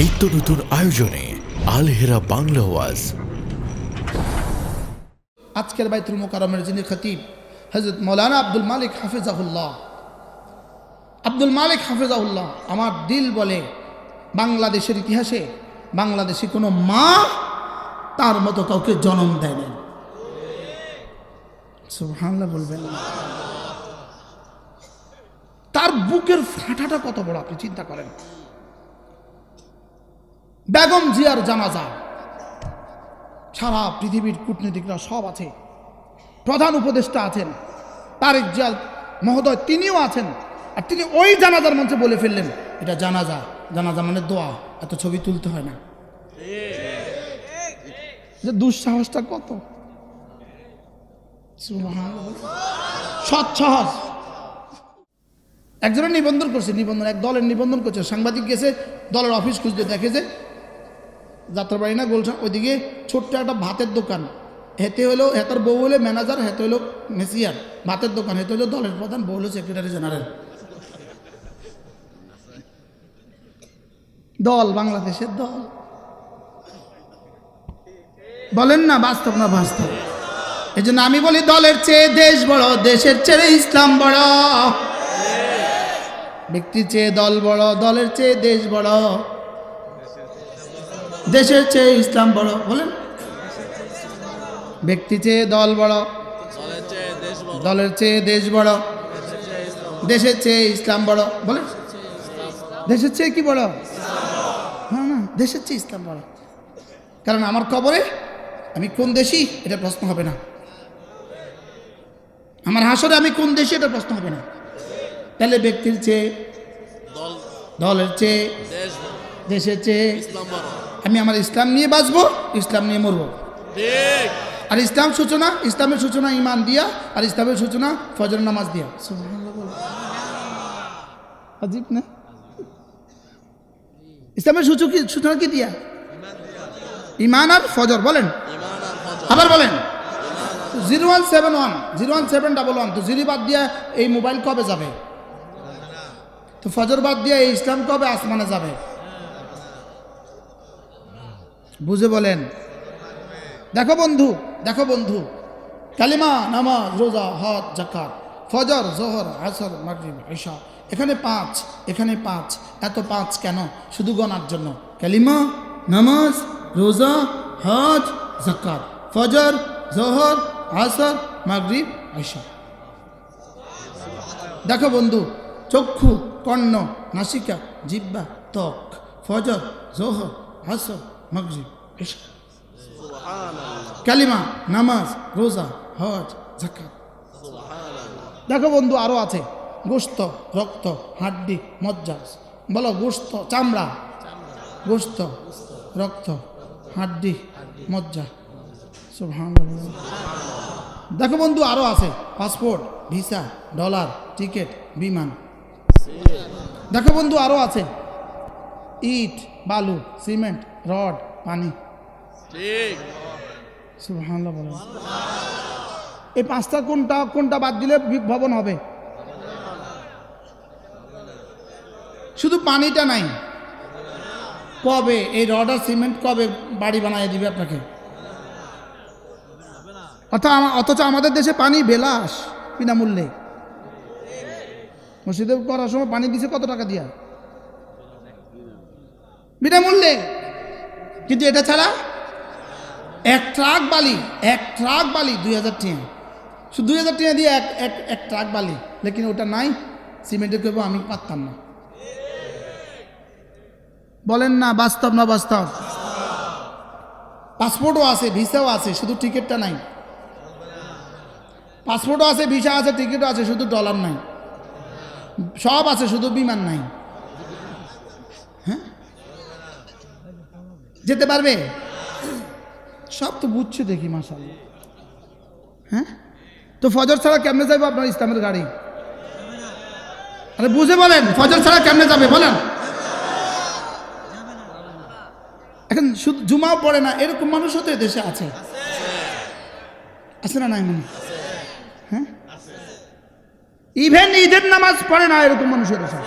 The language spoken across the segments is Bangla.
নিত্য নতুন আয়োজনে আলহেরা বাংলা ওয়াজ। আজকের বাইতুল মোকারমের যিনি খতিব হজরত মৌলানা আব্দুল মালিক হাফিজাহুল্লাহ। আব্দুল মালিক হাফিজাহুল্লাহ আমার দিল বলে বাংলাদেশের ইতিহাসে বাংলাদেশে কোনো মা তার মতো কাউকে জন্ম দেয়নি সুবহানাল্লাহ বলবেন। তার বুকের ফাটাটা কত বড়, আপনি চিন্তা করেন। বেগম জিয়ার জানাজা। সারা পৃথিবীর কূটনীতিকরা সব আছে। প্রধান উপদেষ্টা আছেন, তারেক জিয়াল মহোদয় তিনিও আছেন। আর তিনি ওই জানাজার মঞ্চে বলে ফেললেন, এটা জানাজা। জানাজা মানে দোয়া, এত ছবি তুলতে হয় না। যে দুঃসাহসটা কত। সৎসাহস। একজনের নিবন্ধন করছে, নিবন্ধন, এক দলের নিবন্ধন করছে। সাংবাদিক গেছে, দলের অফিস খুঁজতে দেখে যে যাত্রাবাড়ি না গোলশান ওইদিকে ছোট্ট একটা ভাতের দোকান। হেতে হলো, হেতার বউ হলো ম্যানেজার হেতে হলো মেসিয়ার ভাতের দোকান। হেতে হলো দলের প্রধান, বউ হলো সেক্রেটারি জেনারেল দল, বাংলাদেশের দল। বলেন না, বাস্তব না বাস্তব? এই জন্য আমি বলি, দলের চেয়ে দেশ বড়, দেশের চেয়ে ইসলাম বড়। ব্যক্তির চেয়ে দল বড়, দলের চেয়ে দেশ বড়। দেশের চেয়ে ইসলাম বড় বলেন। ব্যক্তি চেয়ে দল বড় দলের চেয়ে দেশ বড়। দেশের চেয়ে ইসলাম বড় বলেন। দেশের চেয়ে কি বড়? হ্যাঁ না দেশের চেয়ে ইসলাম বড়। কারণ আমার কবরে আমি কোন দেশি এটা প্রশ্ন হবে না। আমার হাসরে আমি কোন দেশি এটা প্রশ্ন হবে না। তাহলে ব্যক্তির চেয়ে দলের চেয়ে দেশের চেয়ে আমি আমার ইসলাম নিয়ে বাঁচবো ইসলাম নিয়ে মরবো। আর ইসলাম সূচনা ইসলামের সূচনা ইমান দিয়া আর ইসলামের সূচনা ফজর নামাজ দিয়া। আজীব না? ইসলামের সূচক সূচনা কি দিয়া? ইমান আর ফজর বলেন। আবার বলেন। Zero one seven one zero one seven double one তো জিরো বাদ দিয়া এই মোবাইল কবে যাবে? তো ফজর বাদ দিয়া এই ইসলাম কবে আসমানে যাবে? বুঝে বলেন। দেখো বন্ধু দেখো বন্ধু। কালিমা, নামাজ, রোজা, হজ জাকাত ফজর, জোহর, আসর, মাগরিব, ঈশা। এখানে পাঁচ এখানে পাঁচ। এত পাঁচ কেন? শুধু গণার জন্য। কালিমা, নামাজ, রোজা, হজ জাকাত ফজর, জোহর, আসর, মাগরিব, ঈশা। দেখো বন্ধু, চক্ষু, কর্ণ, নাসিকা জিব্বা ত্বক, ফজর, জোহর, আসর মাগরিব কালিমা নামাজ রোজা হজ জাকাত দেখো বন্ধু, আরও আছে। গোস্ত রক্ত, হাড্ডি মজ্জা বলো গোস্ত চামড়া। গোস্ত রক্ত, হাড্ডি, মজ্জা। দেখো বন্ধু, আরও আছে। পাসপোর্ট, ভিসা, ডলার, টিকিট, বিমান। দেখো বন্ধু, আরও আছে। ইট, বালু, সিমেন্ট রড পানি। এই পাঁচটা কোনটা কোনটা বাদ দিলে ভবন হবে? শুধু পানিটা নাই। কবে এই রড আর সিমেন্ট কবে বাড়ি বানিয়ে দিবে আপনাকে? আমা- অথচ আমাদের দেশে পানি বেলাস বিনামূল্যে। মসজিদে করার সময় পানি দিছে কত টাকা দিয়া? বিনামূল্যে। কিন্তু এটা ছাড়া এক ট্রাক বালি, এক ট্রাক বালি দুই হাজার টিয়া। শুধু দুই হাজার টিয়া দিয়ে এক এক এক ট্রাক বালি, লেকিন ওটা নাই সিমেন্টের কেবো আমি পারতাম না। বলেন না, বাস্তব না বাস্তব? পাসপোর্টও আছে, ভিসাও আছে, শুধু টিকিটটা নাই। পাসপোর্টও আছে, ভিসা আছে, টিকিটও আছে, শুধু ডলার নাই। সব আছে, শুধু বিমান নাই। যেতে পারবে? সব তো বুঝছে দেখি মাসাল হ্যাঁ? তো ফজর ছাড়া কেমনে যাবে আপনার ইসলামের গাড়ি? আরে বুঝে বলেন, ফজর ছাড়া কেমনে যাবে, বলেন। এখন শুধু জুমাও পড়ে না, এরকম মানুষও তো দেশে আছে। আছে না নাই মনে? হ্যাঁ? ইভেন ঈদের নামাজ পড়ে না এরকম মানুষের দেশে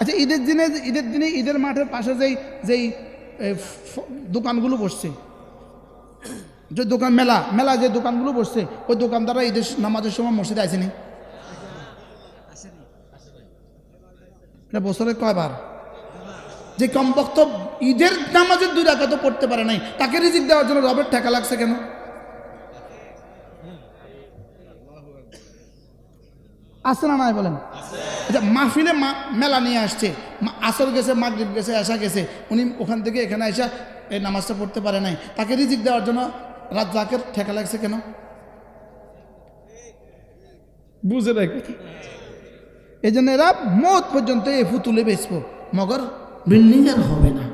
আচ্ছা ঈদের দিনে ঈদের দিনে, ঈদের মাঠের পাশে যেই যেই দোকানগুলো বসছে। যে দোকান মেলা মেলা যে দোকানগুলো বসছে, ওই দোকানদাররা ঈদের নামাজের সময় মসজিদে আসেনি বছরে কয়বার? যে কমপক্ত ঈদের নামাজের দুই রাখা তো পড়তে পারে নাই, তাকে রিজিক দেওয়ার জন্য রবের ঠেকা লাগছে কেন? আছে না নাই বলেন? আচ্ছা মাহফিলে মেলা নিয়ে আসছে। আসর গেছে মাগরিব গেছে আসা গেছে। উনি ওখান থেকে এখানে আসা এই নামাজটা পড়তে পারে নাই। তাকে রিজিক দেওয়ার জন্য রাত জাকের ঠেকা লাগছে কেন? বুঝে নাই এই জন্য এরা মত পর্যন্ত এই ফুতুলে বেচবো। মগর বিল্ডিং আর হবে না।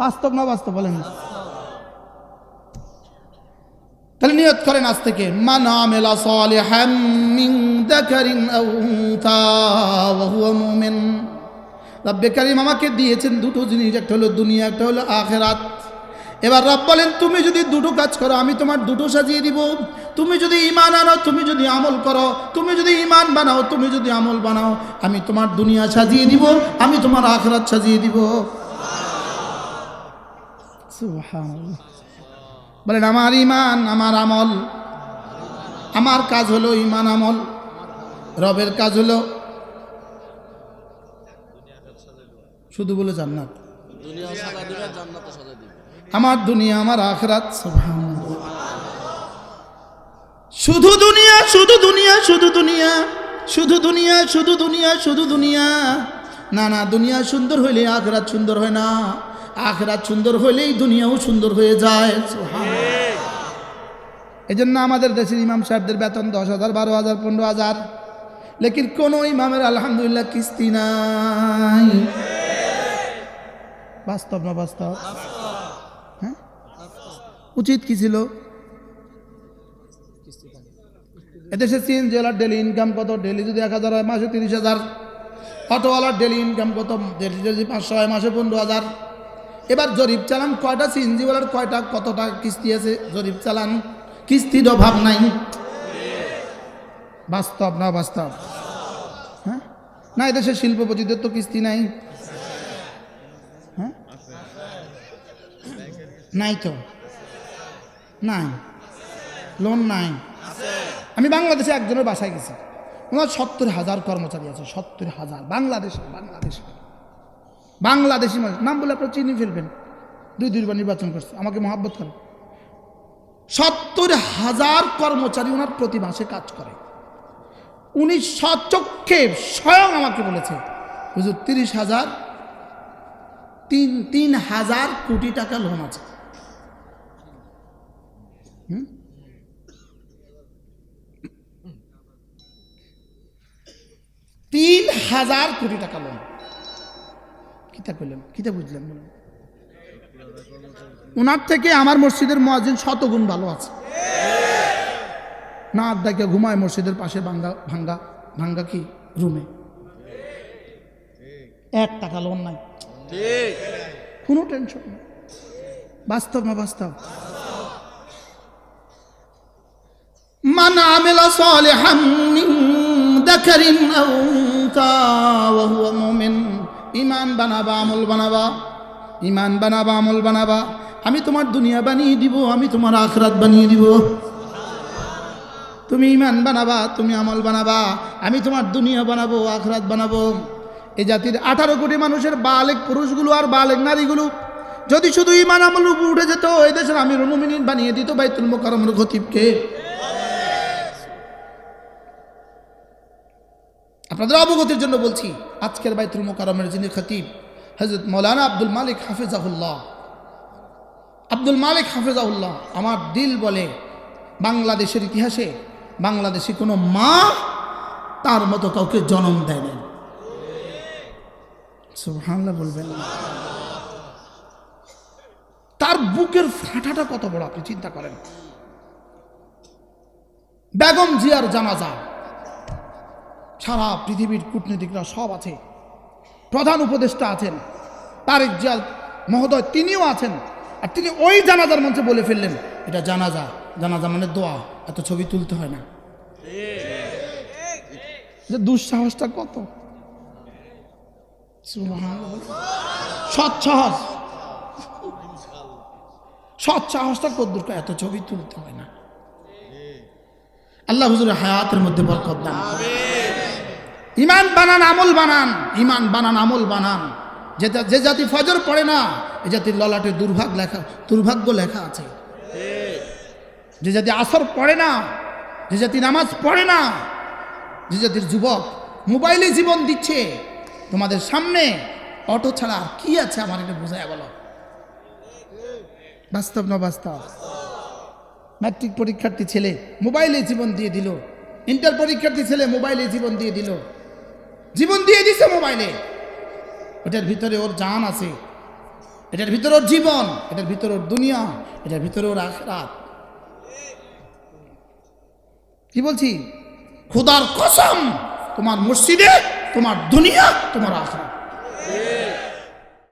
বাস্তব না বাস্তব বলেন? করেন আজ থেকে মান আমিলা সালিহাম মিন যাকারিন আও উনসা ওয়া হুয়া মুমিন। রব্বে কারীম আমাকে দিয়েছেন দুটো জিনিস, একটা হলো দুনিয়া, একটা হলো আখেরাত। এবার রব বলেন, তুমি যদি দুটো কাজ করো, আমি তোমার দুটো সাজিয়ে দিব। তুমি যদি ইমান আনো, তুমি যদি আমল করো। তুমি যদি ইমান বানাও, তুমি যদি আমল বানাও। আমি তোমার দুনিয়া সাজিয়ে দিব, আমি তোমার আখরাত সাজিয়ে দিব। সুবহানাল্লাহ। বলেন, আমার ইমান আমার আমল। আমার কাজ হলো ইমান আমল। রবের কাজ হলো শুধু বলে জান্নাত। আমার দুনিয়া, আমার আখরাত শুধু দুনিয়া শুধু দুনিয়া শুধু দুনিয়া শুধু দুনিয়া শুধু দুনিয়া শুধু দুনিয়া। না না, দুনিয়া সুন্দর হইলে আখরাত সুন্দর হয় না। আখরাত সুন্দর হইলেই দুনিয়াও সুন্দর হয়ে যায়। এই জন্য আমাদের দেশের ইমাম সাহেবদের বেতন দশ হাজার বারো হাজার পনেরো হাজার। লেকিন কোন ইমামের আলহামদুলিল্লাহ কিস্তি নাই। বাস্তব না বাস্তব? হ্যাঁ? উচিত কি ছিল? এদেশে সিএনজি ওয়ালার ডেলি ইনকাম কত? ডেলি যদি এক হাজার হয় মাসে তিরিশ হাজার। অটোওয়ালার ডেলি ইনকাম কত? ডেলি যদি পাঁচশো হয় মাসে পনেরো হাজার। এবার জরিপ চালান কয়টা সিএনজিওয়ালার কয়টা, কতটা কিস্তি আছে? জরিপ চালান। কিস্তির অভাব নাই। বাস্তব না বাস্তব? হ্যাঁ? না, এদেশে শিল্পপতিদের তো কিস্তি নাই। হ্যাঁ? নাই তো? নাই। লোন নাই। আমি বাংলাদেশে একজনের বাসায় গেছি। ওনার সত্তর হাজার কর্মচারী আছে, সত্তর হাজার। বাংলাদেশে বাংলাদেশে। বাংলাদেশি মানুষ। নাম বলে আপনার চিনি ফেলবেন। দুই দুইবার নির্বাচন করছে। আমাকে মহাব্বত করে সত্তর হাজার কর্মচারী ওনার প্রতি মাসে কাজ করে। উনি সচক্ষে স্বয়ং আমাকে বলেছে, হুজুর, তিরিশ হাজার, তিন তিন হাজার কোটি টাকা লোন আছে। তিন হাজার কোটি টাকা লোন। কিতা করলেন কিতা বুঝলেন বলুন ওনার থেকে আমার মসজিদের মহাজিন শতগুণ ভালো আছে না আড্ডাকে ঘুমায় মসজিদের পাশে ভাঙ্গা ভাঙ্গা ভাঙ্গা কি রুমে এক টাকা লোন নাই ঠিক কোনো টেনশন নেই বাস্তব না বাস্তব من عمل صالحا من ذكر أو أنثى وهو مؤمن ইমান বানাবা, আমল বানাবা। ইমান বানাবা, আমল বানাবা। আমি তোমার দুনিয়া বানিয়ে দিব, আমি তোমার আখরাত বানিয়ে দিব। তুমি ইমান বানাবা, তুমি আমল বানাবা। আমি তোমার দুনিয়া বানাবো, আখরাত বানাবো। এই জাতির আঠারো কোটি মানুষের বালেক পুরুষগুলো আর বালেক নারীগুলো, যদি শুধু ইমান আমল উঠে যেত এই দেশের আমির মুমিনিন বানিয়ে দিত বাইতুল মোকারমের খতিবকে। আপনাদের অবগতির জন্য বলছি, আজকের বাইতুল মোকারমের যিনি খতিব হজরত মৌলানা আব্দুল মালিক হাফিজাহুল্লাহ। আব্দুল মালিক হাফিজাহুল্লাহ, আমার দিল বলে বাংলাদেশের ইতিহাসে বাংলাদেশে কোনো মা তার মতো কাউকে জন্ম দেয়নি বলবেন। তার বুকের ফাটাটা কত বড়, আপনি চিন্তা করেন। বেগম জিয়ার জানাজা সারা পৃথিবীর কূটনীতিকরা সব আছে। প্রধান উপদেষ্টা আছেন, তারেক জিয়া মহোদয় তিনিও আছেন, আর তিনি ওই জানাজার মঞ্চে বলে ফেললেন, এটা জানাজা জানাজা মানে দোয়া, এত ছবি তুলতে হয় না। যে দুঃসাহসটা কত? সুবহানাল্লাহ। সৎ সাহস সৎ সাহসটা কদ্দুর এত ছবি তুলতে হয় না। আল্লাহ হুজুরের হায়াতের মধ্যে বরকত। ইমান বানান, আমল বানান। ইমান বানান, আমল বানান। যে যে জাতি ফজর পড়ে না, এ জাতির ললাটে দুর্ভাগ লেখা দুর্ভাগ্য লেখা আছে। যে জাতি আসর পড়ে না, যে জাতি নামাজ পড়ে না, যে জাতির যুবক মোবাইলে জীবন দিচ্ছে, তোমাদের সামনে অটো ছাড়া কি আছে আমার এটা বোঝায় বলো? বাস্তব না বাস্তব? ম্যাট্রিক পরীক্ষার্থী ছেলে মোবাইলে জীবন দিয়ে দিল। ইন্টার পরীক্ষার্থী ছেলে মোবাইলে জীবন দিয়ে দিল। জীবন দিয়ে দিছে মোবাইলে। এটার ভিতরে ওর জান আছে। এটার ভিতরে ওর জীবন, এটার ভিতরে ওর দুনিয়া, এটার ভিতরে ওর আখরাত। কি বলছি? খুদার কসম, তোমার মসজিদে, তোমার দুনিয়া, তোমার আখরাত।